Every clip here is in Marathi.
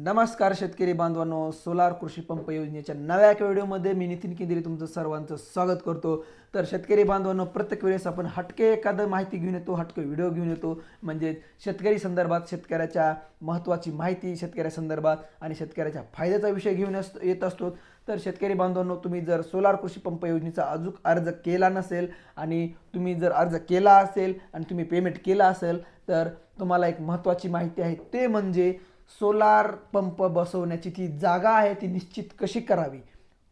नमस्कार शेतकरी बांधवांनो सोलार कृषी पंप योजनेच्या नव्या व्हिडिओमध्ये मी नितीन केंद्रे तुमचं सर्वांचं स्वागत करतो. तर शेतकरी बांधवांनो प्रत्येक वेळेस आपण हटके एखादं माहिती घेऊन येतो हटके व्हिडिओ घेऊन येतो. म्हणजे शेतकरी संदर्भात शेतकऱ्याच्या महत्त्वाची माहिती शेतकऱ्या संदर्भात आणि शेतकऱ्याच्या फायद्याचा विषय घेऊन असतो येत असतो. तर शेतकरी बांधवांनो तुम्ही जर सोलार कृषी पंप योजनेचा अजून अर्ज केला नसेल आणि तुम्ही जर अर्ज केला असेल आणि तुम्ही पेमेंट केला असेल तर तुम्हाला एक महत्त्वाची माहिती आहे. ते म्हणजे सोलार पंप बसवण्याची ती जागा आहे ती निश्चित कशी करावी?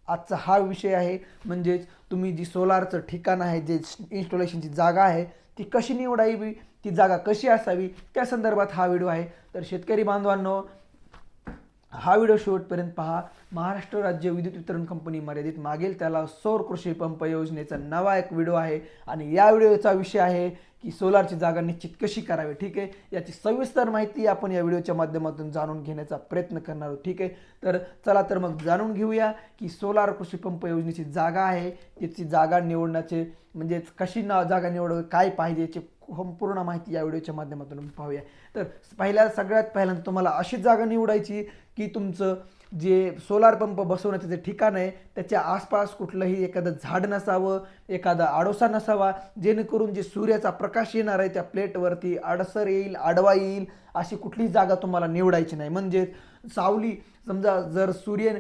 आजचा हा विषय आहे. म्हणजेच तुम्ही जी सोलारचं ठिकाण आहे जे इन्स्टॉलेशनची जागा आहे ती कशी निवडावी? ती जागा कशी असावी? त्या संदर्भात हा व्हिडिओ आहे. तर शेतकरी बांधवांनो हा व्हिडिओ शेवटपर्यंत पहा. महाराष्ट्र राज्य विद्युत वितरण कंपनी मर्यादित मागील त्याला सौर कृषी पंप योजनेचा नवा एक व्हिडिओ आहे. आणि या व्हिडिओचा विषय आहे की सोलारची जागा निश्चित कशी करावी? ठीक आहे? याची सविस्तर माहिती आपण या व्हिडिओच्या माध्यमातून जाणून घेण्याचा प्रयत्न करणार आहोत. ठीक आहे? तर चला तर मग जाणून घेऊया की सोलार कृषी पंप योजनेची जागा आहे. त्याची जागा निवडण्याचे म्हणजेच कशी ना जागा निवडावी काय पाहिजे याची संपूर्ण माहिती या व्हिडिओच्या माध्यमातून पाहूया. तर पहिल्या सगळ्यात पहिल्यांदा तुम्हाला अशी जागा निवडायची की तुमचं जे सोलार पंप बसवण्याचं जे ठिकाण आहे त्याच्या आसपास कुठलंही एखादं झाड नसावं एखादा आडोसा नसावा जेणेकरून जे सूर्याचा प्रकाश येणार आहे त्या प्लेटवरती अडसर येईल आडवा येईल अशी कुठलीही जागा तुम्हाला निवडायची नाही. म्हणजे सावली समजा जर सूर्य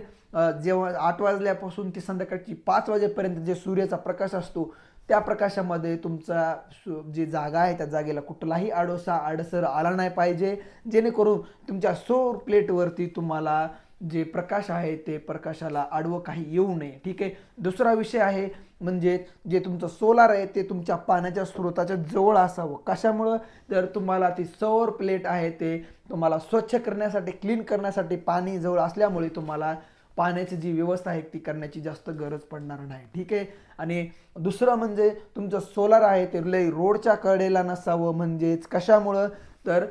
जेव्हा आठ वाजल्यापासून ते संध्याकाळची पाच वाजेपर्यंत जे सूर्याचा प्रकाश असतो त्या प्रकाशामध्ये तुमचा सु- जी जागा आहे त्या जागेला कुठलाही आडोसा आडसर आला नाही पाहिजे. जेणेकरून तुमच्या सौर प्लेटवरती तुम्हाला जे प्रकाश आहे ते प्रकाशाला आडवं काही येऊ नये. ठीक आहे? दुसरा विषय आहे म्हणजे जे तुमचं सोलार आहे ते तुमच्या पाण्याच्या स्रोताच्या जवळ असावं. कशामुळं? जर तुम्हाला ती सौर प्लेट आहे ते तुम्हाला स्वच्छ करण्यासाठी क्लीन करण्यासाठी पाणी जवळ असल्यामुळे तुम्हाला पाण्याची जी व्यवस्था आहे ती करण्याची जास्त गरज पडणार नाही. ठीक आहे? आणि दुसरं म्हणजे तुमचं सोलार आहे ते लय रोडच्या कडेला नसावं म्हणजेच कशामुळं? तर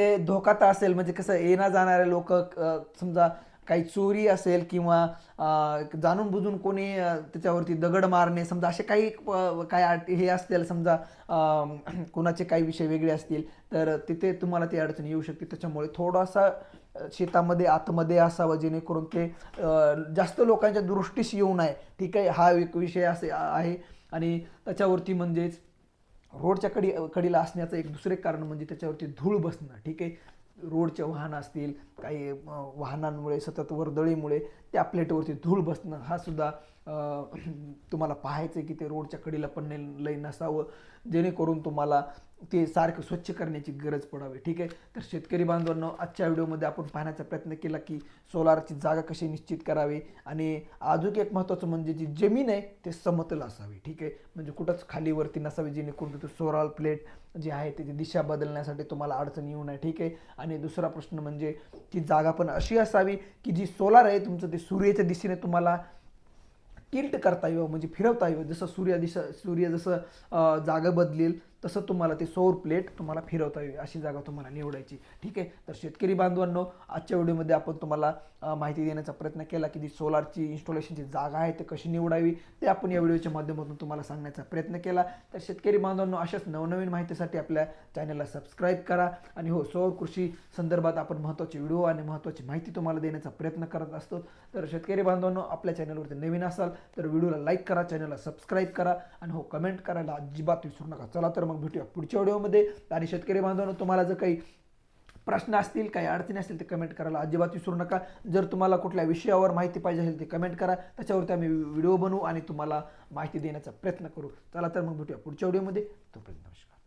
ते धोकात असेल म्हणजे कसं येणं जाणारे लोक समजा काही चोरी असेल किंवा जाणून बुजून कोणी त्याच्यावरती दगड मारणे समजा असे काही काय हे असतील समजा कोणाचे काही विषय वेगळे असतील तर तिथे तुम्हाला ती अडचण येऊ शकते. त्याच्यामुळे थोडासा शेतामध्ये आतमध्ये असावं जेणेकरून ते जास्त लोकांच्या दृष्टीस येऊ नये. ठीक आहे हा एक विषय असे आहे. आणि त्याच्यावरती म्हणजेच रोडच्या कडी कडीला असण्याचं एक दुसरे कारण म्हणजे त्याच्यावरती धूळ बसणं. ठीक आहे? रोडचे वाहन असतील काही वाहनांमुळे सतत वर्दळीमुळे त्या प्लेटवरती धूळ बसणं हा सुद्धा तुम्हाला पाहायचं आहे की ते रोडच्या कडीला पण लय नसावं. जेणेकरून तुम्हाला ते सारखं स्वच्छ करण्याची गरज पडावी. ठीक आहे? तर शेतकरी बांधवांनो आजच्या व्हिडिओमध्ये आपण पाहण्याचा प्रयत्न केला की सोलारची जागा कशी निश्चित करावी आणि अजून एक महत्त्वाचं म्हणजे जी जमीन आहे ते समतल असावी. ठीक आहे? म्हणजे कुठंच खालीवरती नसावी जेणेकरून तिथे सोलार प्लेट जी आहे त्याची दिशा बदलण्यासाठी तुम्हाला अडचण येऊ नये. ठीक आहे? आणि दुसरा प्रश्न म्हणजे ती जागा पण अशी असावी की जी सोलार आहे तुमचं ते सूर्याच्या दिशेने तुम्हाला टिल्ट करता येऊ म्हणजे फिरवता येऊ जसं सूर्य दिशा सूर्य जसं जागा बदलेल तसं तुम्हाला ते सौर प्लेट तुम्हाला फिरवता येईल अशी जागा तुम्हाला निवडायची. ठीक आहे? तर शेतकरी बांधवांनो आजच्या व्हिडिओमध्ये आपण तुम्हाला माहिती देण्याचा प्रयत्न केला की जी सोलारची इन्स्टॉलेशनची जागा आहे ते कशी निवडावी ते आपण या व्हिडिओच्या माध्यमातून तुम्हाला सांगण्याचा प्रयत्न केला. तर शेतकरी बांधवांनो अशाच नवनवीन माहितीसाठी आपल्या चॅनलला सबस्क्राईब करा आणि हो सौर कृषी संदर्भात आपण महत्त्वाचे व्हिडिओ आणि महत्त्वाची माहिती तुम्हाला देण्याचा प्रयत्न करत असतो. तर शेतकरी बांधवांनो आपल्या चॅनलवरती नवीन असाल तर व्हिडिओला लाईक करा चॅनलला सबस्क्राईब करा आणि हो कमेंट करायला अजिबात विसरू नका. चला तर मग भेटूया. पुढच्या व्हिडिओमध्ये आणि शेतकरी बांधवांनो तुम्हाला जर काही प्रश्न असतील काही अडचणी असतील ते कमेंट करायला अजिबात विसरू नका. जर तुम्हाला कुठल्या विषयावर माहिती पाहिजे असेल ते कमेंट करा. त्याच्यावरती आम्ही व्हिडिओ बनवू आणि तुम्हाला माहिती देण्याचा प्रयत्न करू. चला तर मग भेटूया पुढच्या व्हिडिओमध्ये. तोपर्यंत नमस्कार.